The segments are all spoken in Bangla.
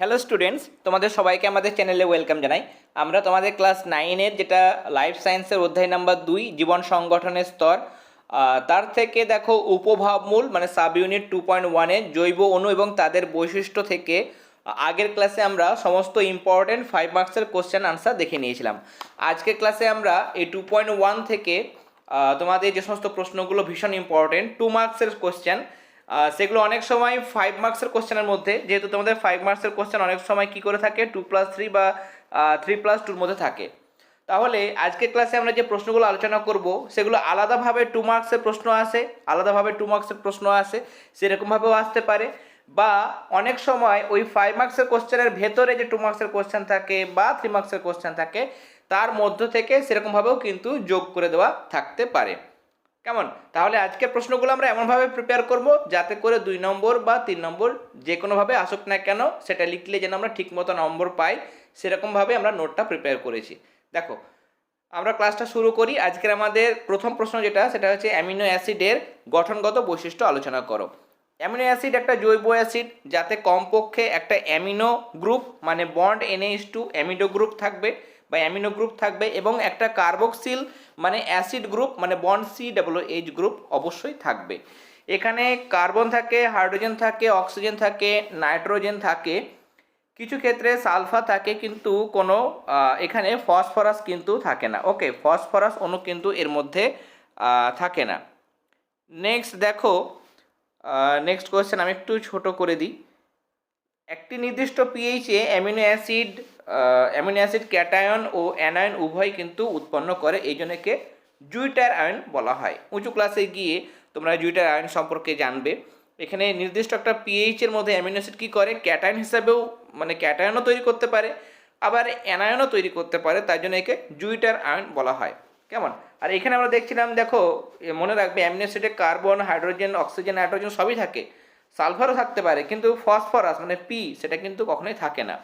হ্যালো স্টুডেন্টস তোমাদের সবাইকে আমাদের চ্যানেলে ওয়েলকাম জানাই। আমরা তোমাদের ক্লাস নাইনের যেটা লাইফ সায়েন্সের অধ্যায় নাম্বার দুই, জীবন সংগঠনের স্তর তার থেকে দেখো উপভাবমূল মানে সাব ইউনিট টু পয়েন্ট ওয়ানে জৈব অণু এবং তাদের বৈশিষ্ট্য থেকে আগের ক্লাসে আমরা সমস্ত ইম্পর্টেন্ট ফাইভ মার্কসের কোশ্চেন আনসার দেখে নিয়েছিলাম। আজকের ক্লাসে আমরা এই টু পয়েন্ট ওয়ান থেকে তোমাদের যে সমস্ত প্রশ্নগুলো ভীষণ ইম্পর্টেন্ট টু মার্কসের কোশ্চেন সেগুলো অনেক সময় ফাইভ মার্কসের কোশ্চেনের মধ্যে, যেহেতু তোমাদের ফাইভ মার্কসের কোশ্চেন অনেক সময় কি করে থাকে? টু প্লাস থ্রি বা থ্রি প্লাস টুর মধ্যে থাকে। তাহলে আজকের ক্লাসে আমরা যে প্রশ্নগুলো আলোচনা করব, সেগুলো আলাদাভাবে টু মার্কসের প্রশ্ন আসে, আলাদাভাবে টু মার্কসের প্রশ্ন আসে, সেরকমভাবেও আসতে পারে। বা অনেক সময় ওই ফাইভ মার্কসের কোশ্চেনের ভেতরে যে টু মার্কসের কোশ্চেন থাকে বা থ্রি মার্কসের কোশ্চেন থাকে, তার মধ্য থেকে সেরকমভাবেও কিন্তু যোগ করে দেওয়া থাকতে পারে। কেমন? তাহলে আজকের প্রশ্নগুলো আমরা এমনভাবে প্রিপেয়ার করব যাতে করে দুই নম্বর বা তিন নম্বর যে কোনোভাবে আসুক না কেন সেটা লিখলে যেন আমরা ঠিকমতো নম্বর পাই, সেরকমভাবে আমরা নোটটা প্রিপেয়ার করেছি। দেখো, আমরা ক্লাসটা শুরু করি। আজকের আমাদের প্রথম প্রশ্ন যেটা, সেটা হচ্ছে অ্যামিনো অ্যাসিডের গঠনগত বৈশিষ্ট্য আলোচনা করো। অ্যামিনো অ্যাসিড একটা জৈব অ্যাসিড, যাতে কমপক্ষে একটা অ্যামিনো গ্রুপ মানে bond NH two amino group থাকবে বা অ্যামিনো গ্রুপ থাকবে এবং একটা কার্বক্সিল মানে অ্যাসিড গ্রুপ মানে bond C double H group অবশ্যই থাকবে। এখানে কার্বন থাকে, হাইড্রোজেন থাকে, অক্সিজেন থাকে, নাইট্রোজেন থাকে। কিছু ক্ষেত্রে সালফা থাকে, কিন্তু কোনো এখানে ফসফরাস কিন্তু থাকে না। ওকে, ফসফরাস অণু কিন্তু এর মধ্যে থাকে না। নেক্সট দেখো নেক্সট কোয়েশ্চেন আমি একটু ছোট করে দিই। একটি নির্দিষ্ট পিএইচে amino acid amino acid, cation ও অ্যানায়ন উভয় কিন্তু উৎপন্ন করে, এই জন্যকে জুইটার আয়ন বলা হয়। উঁচু ক্লাসে গিয়ে তোমরা জুইটার আয়ন সম্পর্কে জানবে। এখানে নির্দিষ্ট একটা পিএইচের মধ্যে অ্যামিনো অ্যাসিড কী করে? ক্যাটায়ন হিসাবেও মানে ক্যাটায়নও তৈরি করতে পারে, আবার অ্যানায়নও তৈরি করতে পারে তাই জন্য একে জুইটার আয়ন বলা হয়। কেমন? আর এখানে আমরা দেখছিলাম, দেখো মনে রাখবে, অ্যামিনো অ্যাসিডে কার্বন, হাইড্রোজেন, অক্সিজেন, নাইট্রোজেন সবই থাকে। সালফারও থাকতে পারে, কিন্তু ফসফরাস মানে পি সেটা কিন্তু কখনোই থাকে না।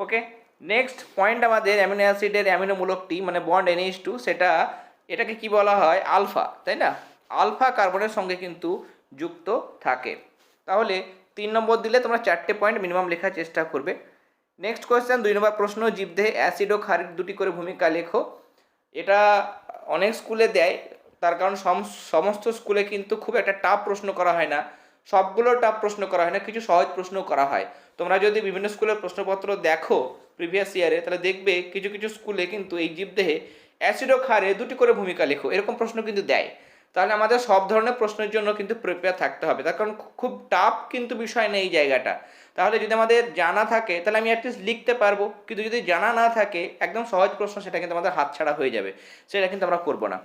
ওকে নেক্সট পয়েন্ট আমাদের অ্যামিনো অ্যাসিডের অ্যামিনো মূলকটি মানে বন্ড এনএইচ টু সেটা এটাকে কি বলা হয়? আলফা তাই না? আলফা কার্বনের সঙ্গে কিন্তু যুক্ত থাকে। তাহলে তিন নম্বর দিলে তোমরা চারটে পয়েন্ট মিনিমাম লেখার চেষ্টা করবে। নেক্সট কোয়েশ্চেন দুই নম্বর প্রশ্ন, জীবদেহে অ্যাসিড ও ক্ষারিক দুটি করে ভূমিকা লেখো। এটা অনেক স্কুলে দেয়, তার কারণ সম- সমস্ত স্কুলে কিন্তু খুব একটা টাফ প্রশ্ন করা হয় না। সবগুলো টাফ প্রশ্ন করা হয় না, কিছু সহজ প্রশ্ন করা হয়। তোমরা যদি বিভিন্ন স্কুলের প্রশ্নপত্র দেখো প্রিভিয়াস ইয়ারে তাহলে দেখবে কিছু কিছু স্কুলে কিন্তু এই জীবদেহে অ্যাসিড ও ক্ষারে দুটি করে ভূমিকা লেখো, এরকম প্রশ্ন কিন্তু দেয়। তাহলে আমাদের সব ধরনের প্রশ্নের জন্য কিন্তু প্রিপেয়ার থাকতে হবে, তার কারণ খুব টাফ কিন্তু বিষয় নেই এই জায়গাটা। তাহলে যদি আমাদের জানা থাকে, তাহলে আমি অ্যাটলিস্ট লিখতে পারব, কিন্তু যদি জানা না থাকে, একদম সহজ প্রশ্ন সেটা কিন্তু আমাদের হাতছাড়া হয়ে যাবে, সেটা কিন্তু আমরা করব না।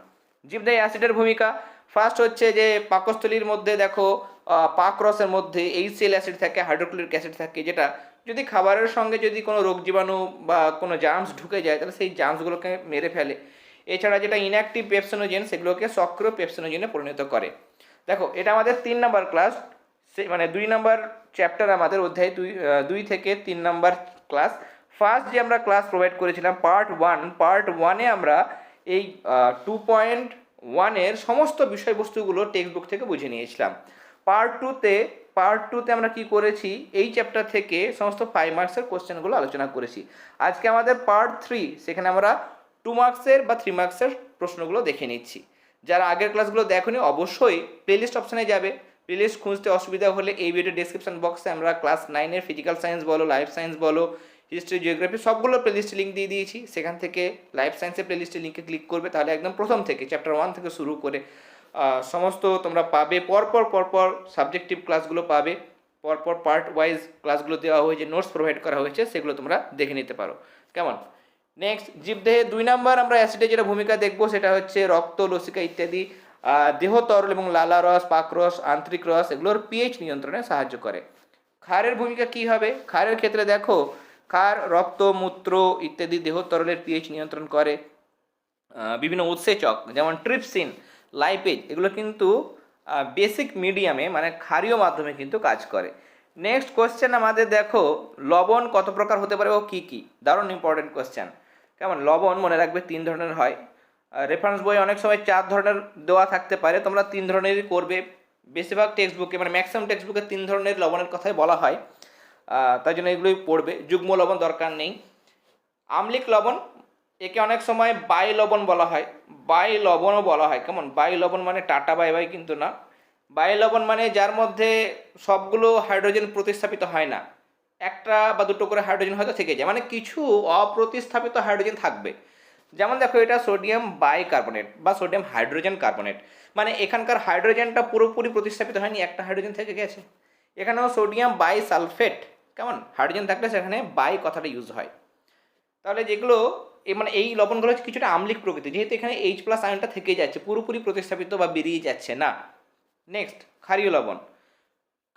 জীবদেহে অ্যাসিডের ভূমিকা ফার্স্ট হচ্ছে যে পাকস্থলীর মধ্যে দেখো আহ, পাক রসের মধ্যে এইচসিএল অ্যাসিড থাকে হাইড্রোক্লোরিক অ্যাসিড থাকে যেটা যদি খাবারের সঙ্গে যদি কোনো রোগ জীবাণু বা কোনো জার্মস ঢুকে যায় তাহলে সেই জার্মসগুলোকে মেরে ফেলে। এছাড়া যেটা ইনঅ্যাক্টিভ পেপসোনোজেন সেগুলোকে সক্রিয় পেপসোনোজেনে পরিণত করে। দেখো এটা আমাদের তিন নাম্বার ক্লাস মানে দুই নাম্বার চ্যাপ্টার আমাদের অধ্যায় দুই দুই থেকে তিন নাম্বার ক্লাস ফার্স্ট যে আমরা ক্লাস প্রোভাইড করেছিলাম পার্ট ওয়ান পার্ট ওয়ানে আমরা এই টু পয়েন্ট ওয়ানের সমস্ত বিষয়বস্তুগুলো টেক্সট বুক থেকে বুঝে নিয়েছিলাম। পার্ট টুতে পার্ট টুতে আমরা কি করেছি? এই চ্যাপ্টার থেকে সমস্ত ফাইভ মার্কসের কোশ্চেনগুলো আলোচনা করেছি। আজকে আমাদের পার্ট থ্রি সেখানে আমরা টু মার্কসের বা থ্রি মার্কসের প্রশ্নগুলো দেখে নিচ্ছি। যারা আগের ক্লাসগুলো দেখোনি, অবশ্যই প্লেলিস্ট অপশানে যাবে। প্লেলিস্ট খুঁজতে অসুবিধা হলে এই ভিডিও ডিসক্রিপশন বক্সে আমরা ক্লাস নাইনের ফিজিক্যাল সায়েন্স বলো লাইফ সায়েন্স বলো হিস্ট্রি জিওগ্রাফি সবগুলো প্লেলিস্ট লিঙ্ক দিয়ে দিয়েছি। সেখান থেকে লাইফ সায়েন্সের প্লেলিস্টের লিঙ্কে ক্লিক করবে, তাহলে একদম প্রথম থেকে চ্যাপ্টার ওয়ান থেকে শুরু করে সমস্ত তোমরা পাবে। পরপর পরপর সাবজেক্টিভ ক্লাসগুলো পাবে। পরপর পার্ট ওয়াইজ ক্লাসগুলো দেওয়া হয়েছে নোটস প্রোভাইড করা হয়েছে, সেগুলো তোমরা দেখে নিতে পারো। কেমন? নেক্সট জীবদেহে দুই নাম্বার আমরা অ্যাসিডের যেটা ভূমিকা দেখব, সেটা হচ্ছে রক্ত, লসিকা ইত্যাদি দেহ তরল এবং লালা রস পাকরস আন্তরিক রস, এগুলোর পিএইচ নিয়ন্ত্রণে সাহায্য করে। ক্ষারের ভূমিকা কি হবে? ক্ষারের ক্ষেত্রে দেখো ক্ষার রক্ত, মূত্র ইত্যাদি দেহ তরলের পিএইচ নিয়ন্ত্রণ করে। বিভিন্ন উৎসেচক, যেমন ট্রিপসিন লাইপেজ এগুলো কিন্তু বেসিক মিডিয়ামে মানে ক্ষারীয় মাধ্যমে কিন্তু কাজ করে। নেক্সট কোশ্চেন আমাদের দেখো, লবণ কত প্রকার হতে পারে ও কী কী? দারুণ ইম্পর্টেন্ট কোশ্চেন কেমন? লবণ মনে রাখবে তিন ধরনের হয়। রেফারেন্স বই অনেক সময় চার ধরনের দেওয়া থাকতে পারে, তোমরা তিন ধরনেরই করবে। বেশিরভাগ টেক্সট বুকে মানে ম্যাক্সিমাম টেক্সট বুকে তিন ধরনের লবণের কথাই বলা হয়। তাই জন্য এগুলোই পড়বে। যুগ্ম লবণ দরকার নেই। আমলিক লবণ, একে অনেক সময় বাই লবণ বলা হয়। বাই লবণও বলা হয়। কেমন? বাই লবণ মানে টাটা বাই বাই কিন্তু না। বাই লবণ মানে যার মধ্যে সবগুলো হাইড্রোজেন প্রতিস্থাপিত হয় না। একটা বা দুটো করে হাইড্রোজেন হয়তো থেকে যায়। মানে কিছু অপ্রতিস্থাপিত হাইড্রোজেন থাকবে। যেমন দেখো, এটা সোডিয়াম বাইকার্বনেট বা সোডিয়াম হাইড্রোজেন কার্বনেট। মানে এখানকার হাইড্রোজেনটা পুরোপুরি প্রতিস্থাপিত হয়নি। একটা হাইড্রোজেন থেকে গেছে। এখানেও সোডিয়াম বাই সালফেট কেমন? হাইড্রোজেন থাকলে সেখানে বাই কথাটা ইউজ হয়। তাহলে যেগুলো মানে এই লবণগুলো হচ্ছে কিছুটা আম্লিক প্রকৃতি, যেহেতু এখানে এইচ প্লাস আয়নটা থেকে যাচ্ছে, পুরোপুরি প্রতিস্থাপিত বা বেরিয়ে যাচ্ছে না। নেক্সট ক্ষারীয় লবণ।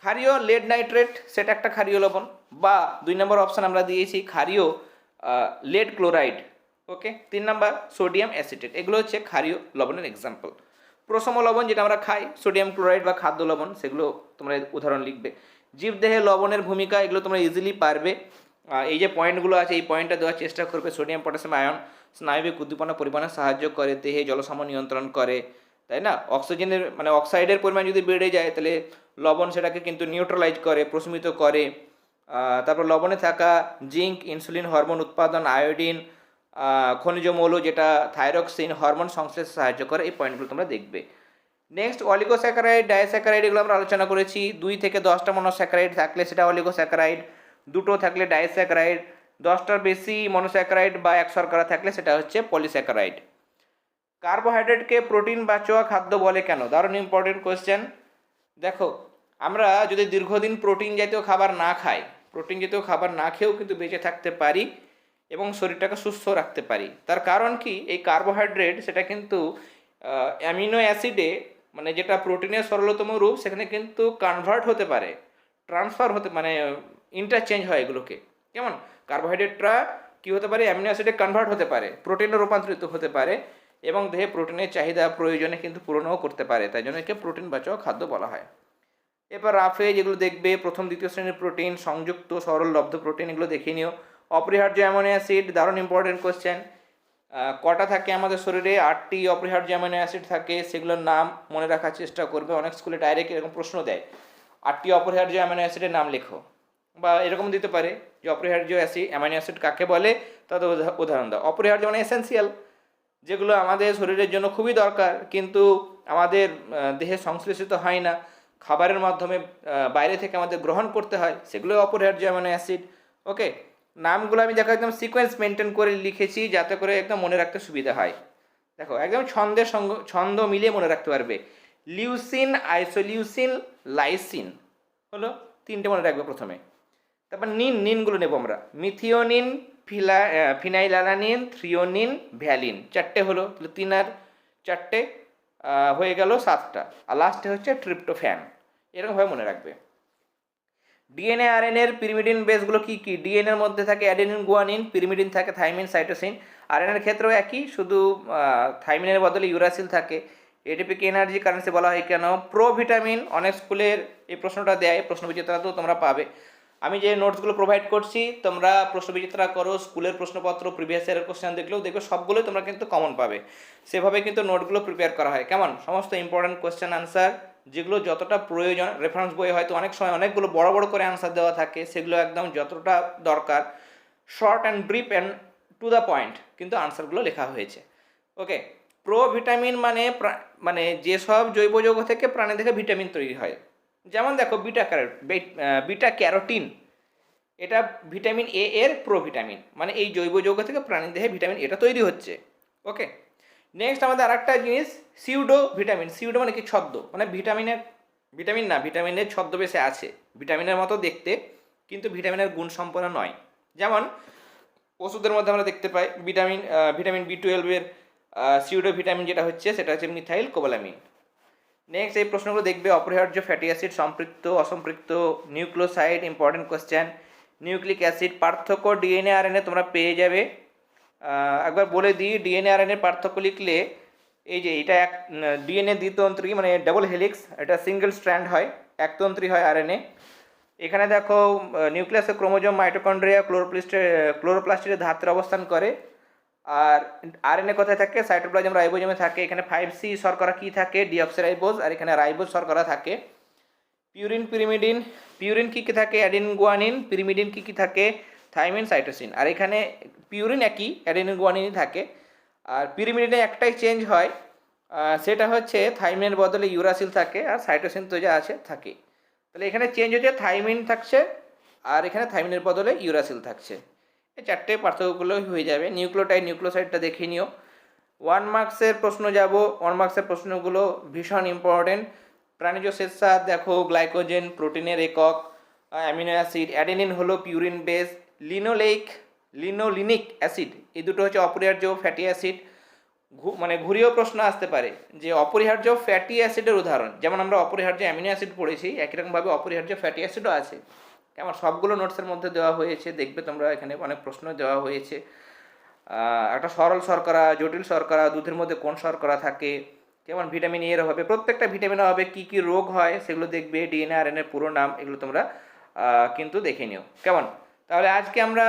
ক্ষারীয় লেড নাইট্রেট সেটা একটা ক্ষারীয় লবণ, বা দুই নম্বর অপশান আমরা দিয়েছি ক্ষারীয় লেড ক্লোরাইড ওকে তিন নম্বর সোডিয়াম অ্যাসিটেট এগুলো হচ্ছে ক্ষারীয় লবণের এক্সাম্পল প্রসম লবণ যেটা আমরা খাই সোডিয়াম ক্লোরাইড বা খাদ্য লবণ, সেগুলো তোমরা উদাহরণ লিখবে। জীবদেহে লবণের ভূমিকা এগুলো তোমরা ইজিলি পারবে। এই যে পয়েন্টগুলো আছে, এই পয়েন্টটা দেওয়ার চেষ্টা করবে। সোডিয়াম পটাশিয়াম আয়ন স্নায়বিক উদ্দীপনা পরিমাণে সাহায্য করে, দেহে জলসম নিয়ন্ত্রণ করে, তাই না? অক্সিজেনের মানে অক্সাইডের পরিমাণ যদি বেড়ে যায়, তাহলে লবণ সেটাকে কিন্তু নিউট্রালাইজ করে, প্রশমিত করে। তারপর লবণে থাকা জিঙ্ক ইনসুলিন হরমোন উৎপাদন আয়োডিন খনিজ মৌল যেটা থাইরক্সিন হরমোন সংশ্লেষে সাহায্য করে, এই পয়েন্টগুলো তোমরা দেখবে। নেক্সট অলিগোস্যাকারাইড ডায়াস্যাকারাইড এগুলো আমরা আলোচনা করেছি। দুই থেকে দশটা মনোস্যাকারাইড থাকলে সেটা অলিগোস্যাকারাইড দুটো থাকলে ডায়াস্যাকারাইড দশটার বেশি মনোস্যাকারাইড বা এক শর্করা থাকলে সেটা হচ্ছে পলিস্যাকারাইড কার্বোহাইড্রেটকে প্রোটিন বাচোয়া খাদ্য বলে কেন? দারুণ ইম্পর্টেন্ট কোয়েশ্চেন দেখো, আমরা যদি দীর্ঘদিন প্রোটিন জাতীয় খাবার না খাই প্রোটিন জাতীয় খাবার না খেয়েও কিন্তু বেঁচে থাকতে পারি এবং শরীরটাকে সুস্থ রাখতে পারি। তার কারণ কি? এই কার্বোহাইড্রেট সেটা কিন্তু অ্যামিনো অ্যাসিডে মানে যেটা প্রোটিনের সরলতম রূপ, সেখানে কিন্তু কনভার্ট হতে পারে ট্রান্সফার হতে মানে ইন্টারচেঞ্জ হয় এগুলোকে। কেমন? কার্বোহাইড্রেটটা কী হতে পারে? অ্যামিনো অ্যাসিডে কনভার্ট হতে পারে প্রোটিনে রূপান্তরিত হতে পারে, এবং দেহে প্রোটিনের চাহিদা প্রয়োজনে কিন্তু পূরণও করতে পারে, তাই জন্য একে প্রোটিন বাচাও খাদ্য বলা হয়। এবার রাফে যেগুলো দেখবে, প্রথম, দ্বিতীয় শ্রেণির প্রোটিন সংযুক্ত, সরল, লব্ধ প্রোটিন এগুলো দেখে নিও। অপরিহার্য অ্যামোনো অ্যাসিড দারুণ ইম্পর্টেন্ট কোশ্চেন কটা থাকে আমাদের শরীরে? আটটি অপরিহার্য অ্যামোনো অ্যাসিড থাকে, সেগুলোর নাম মনে রাখার চেষ্টা করবে। অনেক স্কুলে ডাইরেক্ট এরকম প্রশ্ন দেয়। আটটি অপরিহার্য অ্যামোনো অ্যাসিডের নাম লেখো। বা এরকম দিতে পারে যে অপরিহার্য অ্যাসিড অ্যামাইনো অ্যাসিড কাকে বলে? তাদের উদাহরণ দাও। অপরিহার্য মানে এসেন্সিয়াল যেগুলো আমাদের শরীরের জন্য খুবই দরকার, কিন্তু আমাদের দেহে সংশ্লেষিত হয় না। খাবারের মাধ্যমে বাইরে থেকে আমাদের গ্রহণ করতে হয় সেগুলো অপরিহার্য অ্যামাইনো অ্যাসিড। ওকে নামগুলো আমি দেখো একদম সিকোয়েন্স মেনটেন করে লিখেছি যাতে করে একদম মনে রাখতে সুবিধা হয়। দেখো, একদম ছন্দের সঙ্গ, ছন্দ মিলিয়ে মনে রাখতে পারবে। লিউসিন আইসোলিউসিন লাইসিন হলো তিনটে মনে রাখবে প্রথমে। তারপর নিন, নিনগুলো নেব আমরা। মিথিওনিন ফিলা ফিনাইলালানিন থ্রিওনিন ভ্যালিন চারটে হলো তিন আর চারটে হয়ে গেল সাতটা। আর লাস্টে হচ্ছে ট্রিপ্টোফ্যান এরকমভাবে মনে রাখবে। ডিএনএ আরএনএর পিরিমিডিন বেসগুলো কী কী? ডিএনএর মধ্যে থাকে অ্যাডেনিন গুয়ানিন পিরিমিডিন থাকে থাইমিন সাইটোসিন আরএনএর ক্ষেত্রেও একই, শুধু থাইমিনের বদলে ইউরাসিল থাকে। এটিপিকে এনার্জি কারেন্সি বলা হয় কেন? প্রো ভিটামিন অনেক স্কুলের এই প্রশ্নটা দেয় প্রশ্ন বিজেতারাতেও তোমরা পাবে। আমি যে নোটসগুলো প্রোভাইড করছি, তোমরা প্রশ্ন বিজেতারা করো স্কুলের প্রশ্নপত্র প্রিভিয়াস ইয়ারের কোশ্চেন দেখলেও দেখবে সবগুলোই তোমরা কিন্তু কমন পাবে। সেভাবে কিন্তু নোটগুলো প্রিপেয়ার করা হয়। কেমন? সমস্ত ইম্পর্ট্যান্ট কোশ্চেন আনসার যেগুলো যতটা প্রয়োজন রেফারেন্স বইয়ে হয়তো অনেক সময় অনেকগুলো বড় বড় করে আনসার দেওয়া থাকে, সেগুলো একদম যতটা দরকার short and brief and to the point কিন্তু আনসারগুলো লেখা হয়েছে। ওকে প্রো ভিটামিন মানে মানে যেসব জৈব যৌগ থেকে প্রাণী থেকে ভিটামিন তৈরি হয়। যেমন দেখো বিটা ক্যারোট বিটা ক্যারোটিন এটা ভিটামিন এ এর প্রো ভিটামিন মানে এই জৈব যৌগ থেকে প্রাণী দেহে ভিটামিন এটা তৈরি হচ্ছে। ওকে নেক্সট আমাদের আরেকটা জিনিস সিউডো ভিটামিন সিউডো মানে কি? ছদ্ম। মানে ভিটামিনের ভিটামিন না ভিটামিনের ছদ্মবেশে আছে। ভিটামিনের মতো দেখতে, কিন্তু ভিটামিনের গুণ সম্পন্ন নয়। যেমন, ওষুধের মধ্যে আমরা দেখতে পাই ভিটামিন ভিটামিন বি টুয়েলভের সিউডো ভিটামিন যেটা হচ্ছে, সেটা হচ্ছে মিথাইল কোবালামিন নেক্সট এই প্রশ্নগুলো দেখবে, অপরিহার্য ফ্যাটি অ্যাসিড সম্পৃক্ত, অসম্পৃক্ত nucleoside important question nucleic acid পার্থক্য ডিএনএ আরএনএ তোমরা পেয়ে যাবে। একবার বলে দিই ডিএনএ আরএনএ পার্থক্য লিখলে এই যে এটা এক ডিএনএ দ্বিতন্ত্রী মানে ডাবল হেলিক্স এটা সিঙ্গেল স্ট্র্যান্ড হয়, একতন্ত্রী হয় আরএনএ এখানে দেখো নিউক্লিয়াসের ক্রোমোজোম মাইটোকন্ড্রিয়া ক্লোরোপ্লিস্টে ক্লোরোপ্লাস্টের ধাত্রে অবস্থান করে। আর আরএনএ কোথায় থাকে? সাইটোপ্লাজম রাইবোজমে থাকে। এখানে ফাইভ সি শর্করা কী থাকে? ডিঅক্সিরাইবোজ আর এখানে রাইবোজ শর্করা থাকে। পিউরিন পিরিমিডিন পিউরিন কী কী থাকে? অ্যাডিন গুয়ানিন পিরিমিডিন কী কী থাকে? Thymine, cytosine. আর এখানে পিউরিন একই অ্যাডিন গুয়ানিনই থাকে। আর পিরিমিডিনে একটাই চেঞ্জ হয় সেটা হচ্ছে থাইমিনের বদলে ইউরাসিল থাকে আর সাইটোসিন তো যা আছে থাকে। তাহলে এখানে চেঞ্জ হচ্ছে থাইমিন থাকছে আর এখানে থাইমিনের বদলে ইউরাসিল থাকছে। এই চারটে পার্থক্যগুলো হয়ে যাবে। নিউক্লিওটাইড, নিউক্লিওসাইডটা দেখে নিও। ওয়ান মার্কসের প্রশ্ন যাব। ওয়ান মার্কসের প্রশ্নগুলো ভীষণ ইম্পর্টেন্ট প্রাণীজ শ্বেতসার, দেখো, গ্লাইকোজেন, প্রোটিনের একক অ্যামিনো অ্যাসিড, অ্যাডেনিন হলো purine base linoleic linolenic acid, এই দুটো হচ্ছে অপরিহার্য ফ্যাটি অ্যাসিড মানে ঘুরিয়েও প্রশ্ন আসতে পারে যে অপরিহার্য ফ্যাটি অ্যাসিডের উদাহরণ, যেমন আমরা অপরিহার্য অ্যামিনো অ্যাসিড পড়েছি একই রকমভাবে অপরিহার্য ফ্যাটি অ্যাসিডও আছে। কেমন সবগুলো নোটসের মধ্যে দেওয়া হয়েছে, দেখবে তোমরা এখানে অনেক প্রশ্ন দেওয়া হয়েছে। একটা সরল শর্করা, জটিল শর্করা, দুধের মধ্যে কোন শর্করা থাকে, কেমন ভিটামিন এর হবে, প্রত্যেকটা ভিটামিনের হবে কি কি রোগ হয়, সেগুলো দেখবে ডিএনএ আর এর পুরো নাম, এগুলো তোমরা কিন্তু দেখে নিও। কেমন? তাহলে আজকে আমরা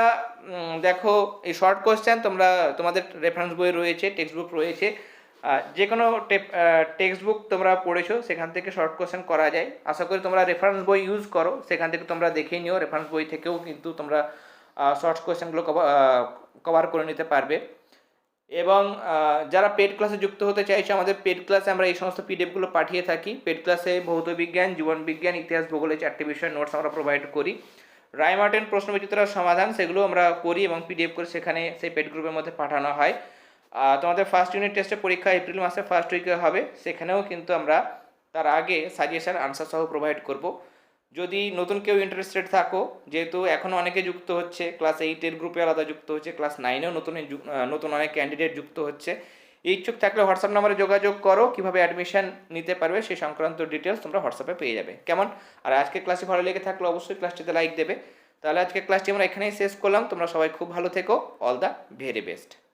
দেখো এই শর্ট কোশ্চেন তোমরা, তোমাদের রেফারেন্স বই রয়েছে টেক্সট বুক রয়েছে যে কোনো টেক্সট বুক তোমরা পড়েছো, সেখান থেকে শর্ট কোয়েশ্চেন করা যায়। আশা করি তোমরা রেফারেন্স বই ইউজ করো, সেখান থেকে তোমরা দেখে নিও রেফারেন্স বই থেকেও কিন্তু তোমরা শর্ট কোশ্চেনগুলো কভার করে নিতে পারবে। এবং যারা পেড ক্লাসে যুক্ত হতে চাইছো, আমাদের পেড ক্লাসে আমরা এই সমস্ত পিডিএফগুলো পাঠিয়ে থাকি। পেড ক্লাসে ভৌত বিজ্ঞান, জীবন বিজ্ঞান, ইতিহাস, ভূগোলে চারটি বিষয়ের নোটস আমরা প্রোভাইড করি। রায়মার্টেন প্রশ্ন বিচিত্রার সমাধান, সেগুলো আমরা করি এবং পিডিএফ করে সেখানে সেই পেড গ্রুপের মধ্যে পাঠানো হয়। তোমাদের ফার্স্ট ইউনিট টেস্টের পরীক্ষা এপ্রিল মাসে ফার্স্ট উইকে হবে, সেখানেও কিন্তু আমরা তার আগে সাজেশন আনসার সহ প্রোভাইড করব। যদি নতুন কেউ ইন্টারেস্টেড থাকো, যেহেতু এখনও অনেকে যুক্ত হচ্ছে ক্লাস এইটের গ্রুপে আলাদা যুক্ত হচ্ছে ক্লাস নাইনেও নতুন নতুন অনেক ক্যান্ডিডেট যুক্ত হচ্ছে ইচ্ছুক থাকলে হোয়াটসঅ্যাপ নম্বরে যোগাযোগ করো, কীভাবে অ্যাডমিশন নিতে পারবে সেই সংক্রান্ত ডিটেলস তোমরা হোয়াটসঅ্যাপে পেয়ে যাবে। কেমন? আর আজকে ক্লাসে ভালো লেগে থাকলে অবশ্যই ক্লাসটিতে লাইক দেবে। তাহলে আজকে ক্লাসটি আমরা এখানেই শেষ করলাম। তোমরা সবাই খুব ভালো থেকো। All the very best